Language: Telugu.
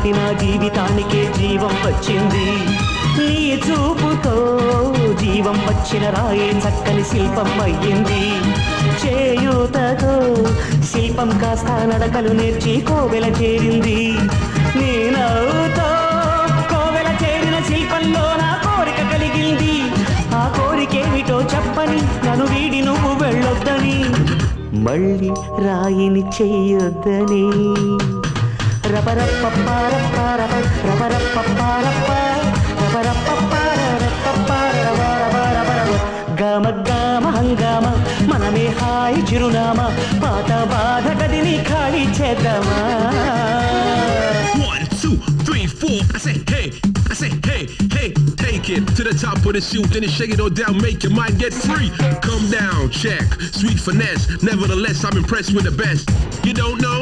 లాంటి నా జీవితానికే జీవం వచ్చింది. నీ చూపుతో జీవం వచ్చిన రాయే చక్కని శిల్పం అయ్యింది చేయూతతో శిల్పం కాస్త నడకలు నేర్చి కోవెల చేరింది. నేనవుతో కోవెల చేరిన శిల్పంలో నా కోరిక కలిగింది. ఆ కోరికేమిటో చెప్పని నన్ను వీడి నువ్వు వెళ్ళొద్దని. మళ్ళీ రాయిని చేయొద్దని. గామ గామ హంగామ మనమే హాయి చిరునామా పాత బాధ గదిని ఖాళీ చేద్దామా I say, hey, I say, hey, hey, take it to the top of the shoot, then it shake it all down, make your mind get free. Come down, check, sweet finesse. Nevertheless, I'm impressed with the best. You don't know?